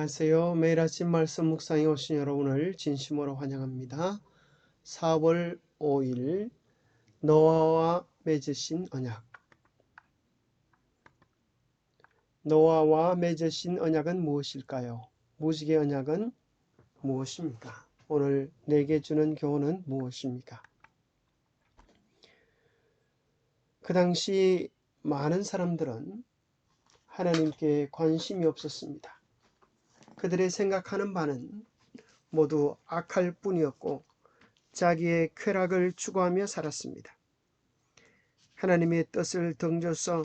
안녕하세요. 매일 아침 말씀 묵상에 오신 여러분을 진심으로 환영합니다. 4월 5일 노아와 맺으신 언약 노아와 맺으신 언약은 무엇일까요? 무지개 언약은 무엇입니까? 오늘 내게 주는 교훈은 무엇입니까? 그 당시 많은 사람들은 하나님께 관심이 없었습니다. 그들의 생각하는 바는 모두 악할 뿐이었고 자기의 쾌락을 추구하며 살았습니다. 하나님의 뜻을 등져서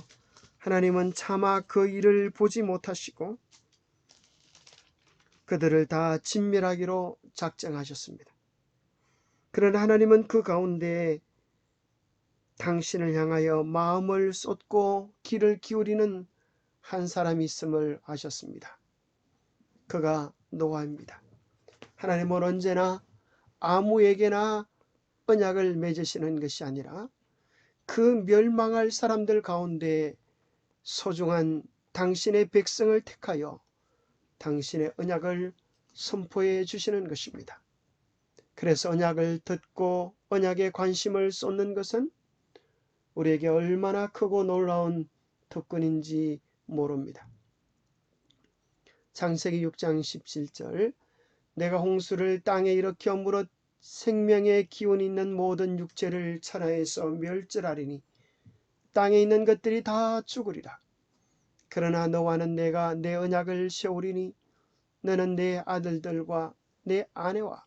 하나님은 차마 그 일을 보지 못하시고 그들을 다 진멸하기로 작정하셨습니다. 그러나 하나님은 그 가운데 당신을 향하여 마음을 쏟고 길을 기울이는 한 사람이 있음을 아셨습니다. 그가 노아입니다. 하나님은 언제나 아무에게나 언약을 맺으시는 것이 아니라 그 멸망할 사람들 가운데 소중한 당신의 백성을 택하여 당신의 언약을 선포해 주시는 것입니다. 그래서 언약을 듣고 언약에 관심을 쏟는 것은 우리에게 얼마나 크고 놀라운 특권인지 모릅니다. 창세기 6장 17절 내가 홍수를 땅에 일으켜 물어 생명의 기운 있는 모든 육체를 천하에서 멸절하리니 땅에 있는 것들이 다 죽으리라. 그러나 너와는 내가 내 언약을 세우리니 너는 내 아들들과 내 아내와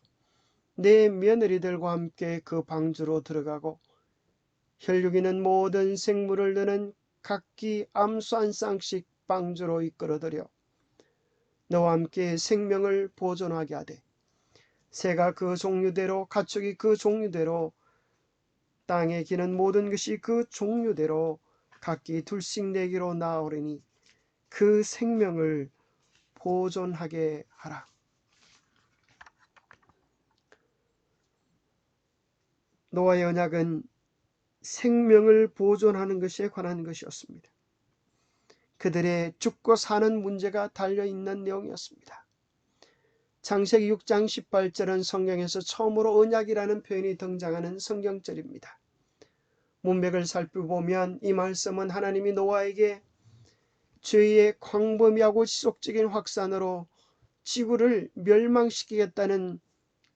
내 며느리들과 함께 그 방주로 들어가고 혈육 있는 모든 생물을 너는 각기 암수 한 쌍씩 방주로 이끌어들여 너와 함께 생명을 보존하게 하되 새가 그 종류대로 가축이 그 종류대로 땅에 기는 모든 것이 그 종류대로 각기 둘씩 내기로 나오리니 그 생명을 보존하게 하라. 노아의 언약은 생명을 보존하는 것에 관한 것이었습니다. 그들의 죽고 사는 문제가 달려 있는 내용이었습니다. 창세기 6장 18절은 성경에서 처음으로 언약이라는 표현이 등장하는 성경절입니다. 문맥을 살펴보면 이 말씀은 하나님이 노아에게 죄의 광범위하고 지속적인 확산으로 지구를 멸망시키겠다는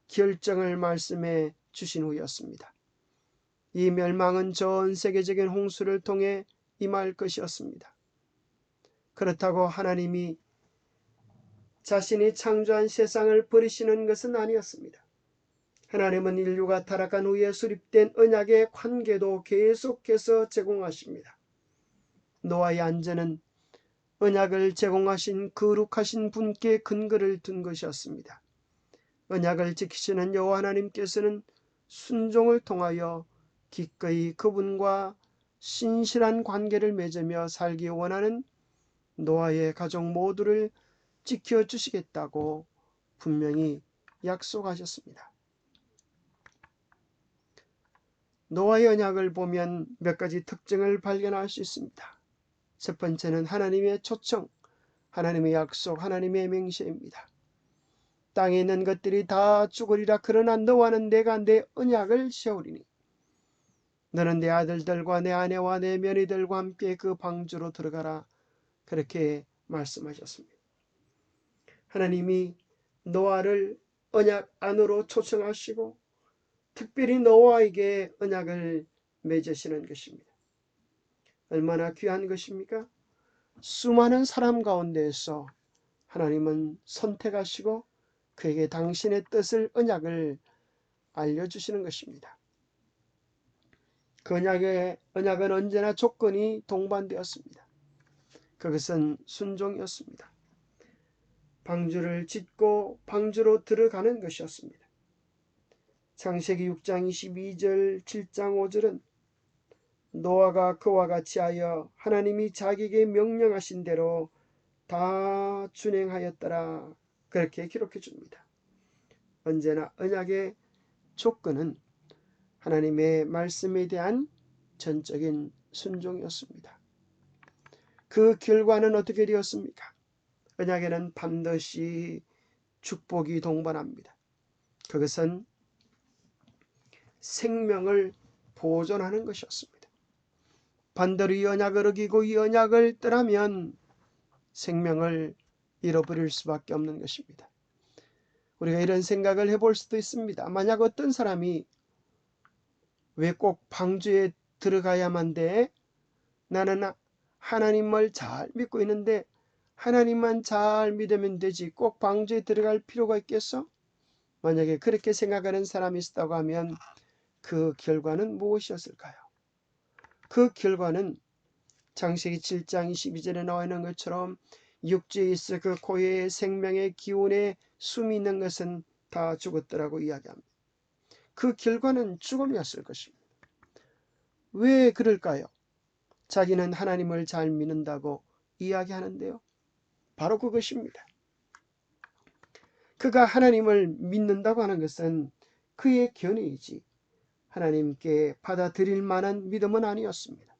결정을 말씀해 주신 후였습니다. 이 멸망은 전 세계적인 홍수를 통해 임할 것이었습니다. 그렇다고 하나님이 자신이 창조한 세상을 버리시는 것은 아니었습니다. 하나님은 인류가 타락한 후에 수립된 언약의 관계도 계속해서 제공하십니다. 노아의 안전은 언약을 제공하신 거룩하신 분께 근거를 둔 것이었습니다. 언약을 지키시는 여호와 하나님께서는 순종을 통하여 기꺼이 그분과 신실한 관계를 맺으며 살기 원하는 노아의 가족 모두를 지켜주시겠다고 분명히 약속하셨습니다. 노아의 언약을 보면 몇 가지 특징을 발견할 수 있습니다. 첫 번째는 하나님의 초청, 하나님의 약속, 하나님의 맹세입니다. 땅에 있는 것들이 다 죽으리라 그러나 너와는 내가 내 언약을 세우리니 너는 내 아들들과 내 아내와 내 며느리들과 함께 그 방주로 들어가라 그렇게 말씀하셨습니다. 하나님이 노아를 언약 안으로 초청하시고 특별히 노아에게 언약을 맺으시는 것입니다. 얼마나 귀한 것입니까? 수많은 사람 가운데에서 하나님은 선택하시고 그에게 당신의 뜻을 언약을 알려주시는 것입니다. 그 언약의 언약은 언제나 조건이 동반되었습니다. 그것은 순종이었습니다. 방주를 짓고 방주로 들어가는 것이었습니다. 창세기 6장 22절 7장 5절은 노아가 그와 같이 하여 하나님이 자기에게 명령하신 대로 다 준행하였더라 그렇게 기록해 줍니다. 언제나 언약의 조건은 하나님의 말씀에 대한 전적인 순종이었습니다. 그 결과는 어떻게 되었습니까? 언약에는 반드시 축복이 동반합니다. 그것은 생명을 보존하는 것이었습니다. 반대로 이 언약을 어기고 이 언약을 떠나면 생명을 잃어버릴 수밖에 없는 것입니다. 우리가 이런 생각을 해볼 수도 있습니다. 만약 어떤 사람이 왜 꼭 방주에 들어가야만 돼? 나는 하나님을 잘 믿고 있는데 하나님만 잘 믿으면 되지 꼭 방주에 들어갈 필요가 있겠어? 만약에 그렇게 생각하는 사람이 있다고 하면 그 결과는 무엇이었을까요? 그 결과는 장세기 7장 22절에 나와 있는 것처럼 육지에 있어 그 고해의 생명의 기운에 숨이 있는 것은 다 죽었더라고 이야기합니다. 그 결과는 죽음이었을 것입니다. 왜 그럴까요? 자기는 하나님을 잘 믿는다고 이야기하는데요. 바로 그것입니다. 그가 하나님을 믿는다고 하는 것은 그의 견해이지 하나님께 받아들일 만한 믿음은 아니었습니다.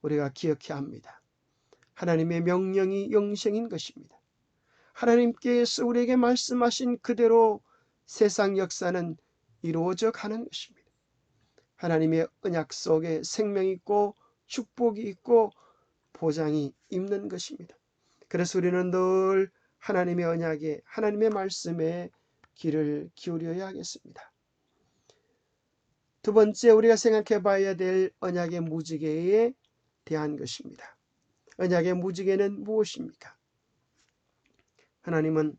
우리가 기억해야 합니다. 하나님의 명령이 영생인 것입니다. 하나님께서 우리에게 말씀하신 그대로 세상 역사는 이루어져 가는 것입니다. 하나님의 언약 속에 생명이 있고 축복이 있고 보장이 있는 것입니다. 그래서 우리는 늘 하나님의 언약에 하나님의 말씀에 귀를 기울여야 하겠습니다. 두 번째 우리가 생각해 봐야 될 언약의 무지개에 대한 것입니다. 언약의 무지개는 무엇입니까? 하나님은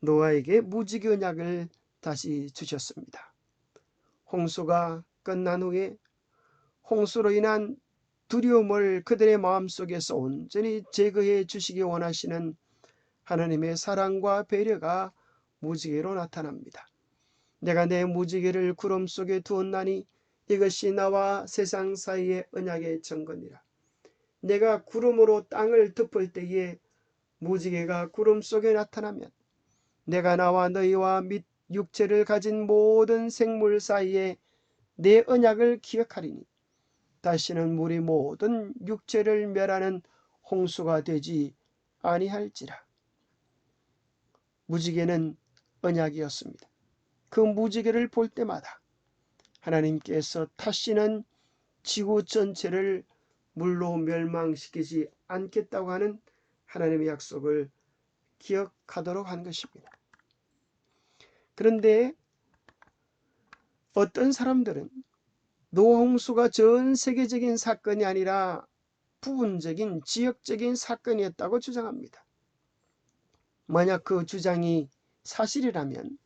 노아에게 무지개 언약을 다시 주셨습니다. 홍수가 끝난 후에 홍수로 인한 두려움을 그들의 마음속에서 온전히 제거해 주시기 원하시는 하나님의 사랑과 배려가 무지개로 나타납니다. 내가 내 무지개를 구름 속에 두었나니 이것이 나와 세상 사이의 언약의 증거니라. 내가 구름으로 땅을 덮을 때에 무지개가 구름 속에 나타나면 내가 나와 너희와 및 육체를 가진 모든 생물 사이에 내 언약을 기억하리니 다시는 물이 모든 육체를 멸하는 홍수가 되지 아니할지라. 무지개는 언약이었습니다. 그 무지개를 볼 때마다 하나님께서 다시는 지구 전체를 물로 멸망시키지 않겠다고 하는 하나님의 약속을 기억하도록 한 것입니다. 그런데 어떤 사람들은 노홍수가 전 세계적인 사건이 아니라 부분적인 지역적인 사건이었다고 주장합니다. 만약 그 주장이 사실이라면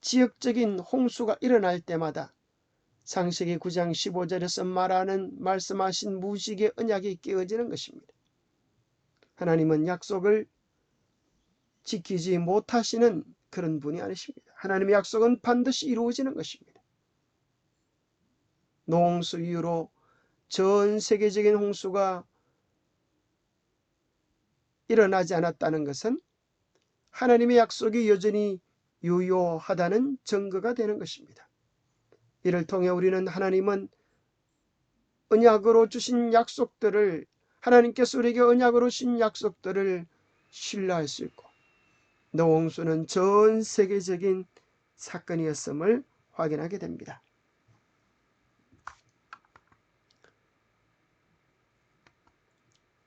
지역적인 홍수가 일어날 때마다 상세기 9장 15절에서 말하는 말씀하신 무식의 언약이 깨어지는 것입니다. 하나님은 약속을 지키지 못하시는 그런 분이 아니십니다. 하나님의 약속은 반드시 이루어지는 것입니다. 노홍수 이후로 전 세계적인 홍수가 일어나지 않았다는 것은 하나님의 약속이 여전히 유효하다는 증거가 되는 것입니다. 이를 통해 우리는 하나님은 언약으로 주신 약속들을 하나님께서 우리에게 언약으로 주신 약속들을 신뢰할 수 있고 노홍수는 전 세계적인 사건이었음을 확인하게 됩니다.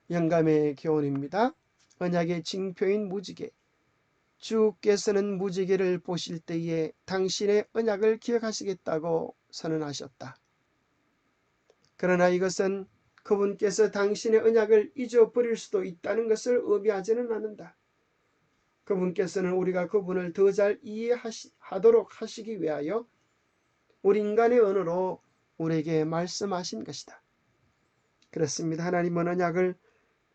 영감의 교훈입니다. 언약의 징표인 무지개 주께서는 무지개를 보실 때에 당신의 언약을 기억하시겠다고 선언하셨다. 그러나 이것은 그분께서 당신의 언약을 잊어버릴 수도 있다는 것을 의미하지는 않는다. 그분께서는 우리가 그분을 더 잘 이해하도록 하시기 위하여 우리 인간의 언어로 우리에게 말씀하신 것이다. 그렇습니다. 하나님은 언약을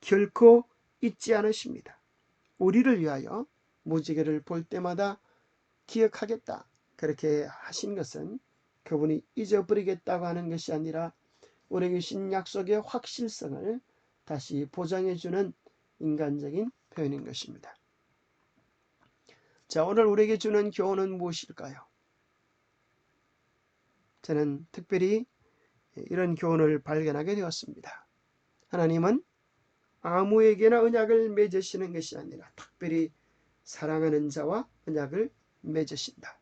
결코 잊지 않으십니다. 우리를 위하여 무지개를 볼 때마다 기억하겠다. 그렇게 하신 것은 그분이 잊어버리겠다고 하는 것이 아니라 우리에게 신 약속의 확실성을 다시 보장해주는 인간적인 표현인 것입니다. 자, 오늘 우리에게 주는 교훈은 무엇일까요? 저는 특별히 이런 교훈을 발견하게 되었습니다. 하나님은 아무에게나 언약을 맺으시는 것이 아니라 특별히 사랑하는 자와 언약을 맺으신다.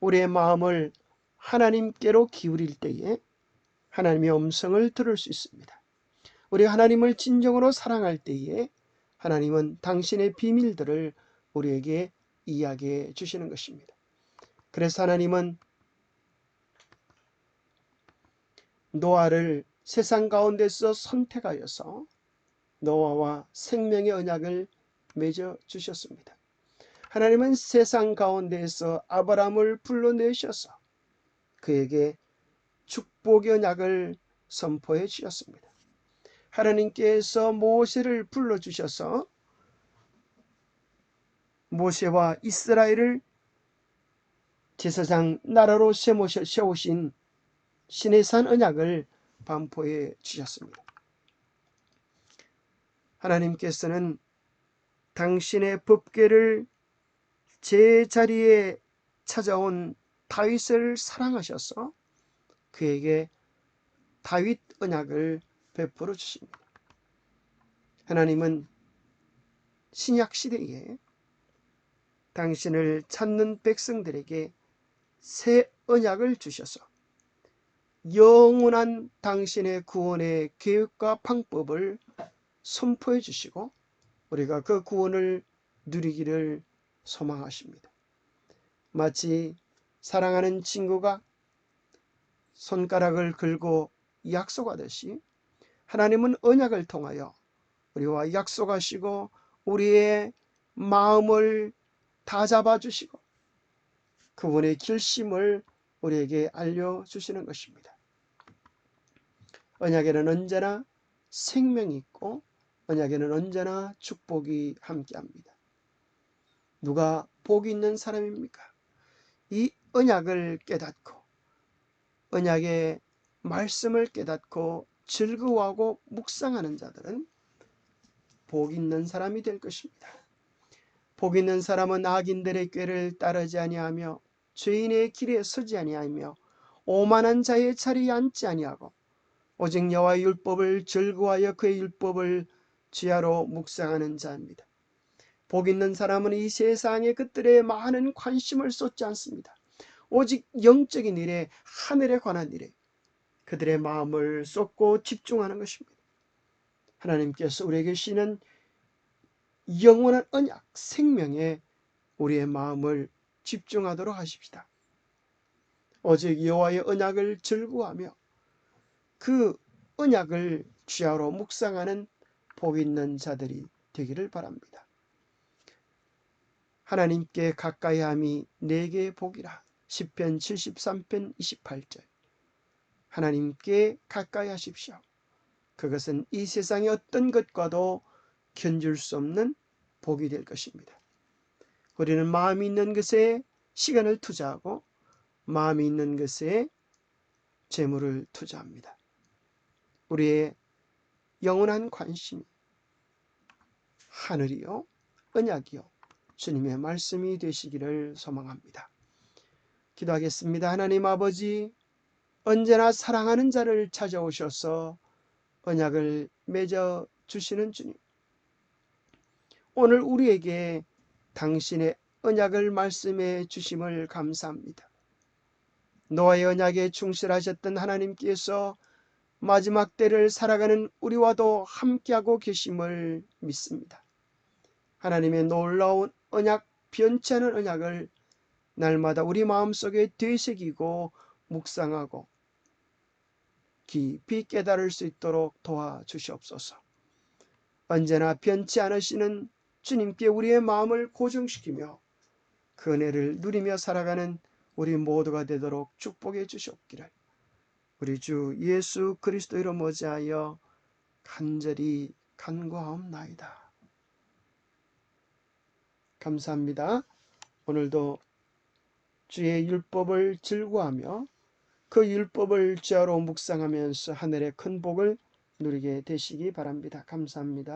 우리의 마음을 하나님께로 기울일 때에 하나님의 음성을 들을 수 있습니다. 우리 하나님을 진정으로 사랑할 때에 하나님은 당신의 비밀들을 우리에게 이야기해 주시는 것입니다. 그래서 하나님은 노아를 세상 가운데서 선택하여서 노아와 생명의 언약을 맺어 주셨습니다. 하나님은 세상 가운데에서 아브라함을 불러내셔서 그에게 축복의 언약을 선포해 주셨습니다. 하나님께서 모세를 불러주셔서 모세와 이스라엘을 제사장 나라로 세우신 신의 산 언약을 반포해 주셨습니다. 하나님께서는 당신의 법궤를 제 자리에 찾아온 다윗을 사랑하셔서 그에게 다윗 언약을 베풀어 주십니다. 하나님은 신약 시대에 당신을 찾는 백성들에게 새 언약을 주셔서 영원한 당신의 구원의 계획과 방법을 선포해 주시고 우리가 그 구원을 누리기를 소망하십니다. 마치 사랑하는 친구가 손가락을 긁고 약속하듯이 하나님은 언약을 통하여 우리와 약속하시고 우리의 마음을 다 잡아주시고 그분의 결심을 우리에게 알려주시는 것입니다. 언약에는 언제나 생명이 있고 언약에는 언제나 축복이 함께합니다. 누가 복이 있는 사람입니까? 이 언약을 깨닫고 언약의 말씀을 깨닫고 즐거워하고 묵상하는 자들은 복 있는 사람이 될 것입니다. 복 있는 사람은 악인들의 꾀를 따르지 아니하며 죄인의 길에 서지 아니하며 오만한 자의 자리에 앉지 아니하고 오직 여호와의 율법을 즐거워하여 그의 율법을 지하로 묵상하는 자입니다. 복 있는 사람은 이 세상의 것들에 많은 관심을 쏟지 않습니다. 오직 영적인 일에 하늘에 관한 일에 그들의 마음을 쏟고 집중하는 것입니다. 하나님께서 우리에게 주시는 영원한 언약, 생명에 우리의 마음을 집중하도록 하십시다. 오직 여호와의 언약을 즐거워하며 그 언약을 주야로 묵상하는 복 있는 자들이 되기를 바랍니다. 하나님께 가까이함이 내게 복이라. 10편 73편 28절. 하나님께 가까이 하십시오. 그것은 이 세상의 어떤 것과도 견줄 수 없는 복이 될 것입니다. 우리는 마음이 있는 것에 시간을 투자하고 마음이 있는 것에 재물을 투자합니다. 우리의 영원한 관심이 하늘이요, 언약이요, 주님의 말씀이 되시기를 소망합니다. 기도하겠습니다. 하나님 아버지, 언제나 사랑하는 자를 찾아오셔서 언약을 맺어 주시는 주님. 오늘 우리에게 당신의 언약을 말씀해 주심을 감사합니다. 노아의 언약에 충실하셨던 하나님께서 마지막 때를 살아가는 우리와도 함께하고 계심을 믿습니다. 하나님의 놀라운 언약, 변치 않은 언약을 날마다 우리 마음속에 되새기고 묵상하고 깊이 깨달을 수 있도록 도와주시옵소서. 언제나 변치 않으시는 주님께 우리의 마음을 고정시키며 그 은혜를 누리며 살아가는 우리 모두가 되도록 축복해 주시옵기를 우리 주 예수 그리스도 이름 어지하여 간절히 간구하옵나이다. 감사합니다. 오늘도 주의 율법을 즐거워하며 그 율법을 주야로 묵상하면서 하늘의 큰 복을 누리게 되시기 바랍니다. 감사합니다.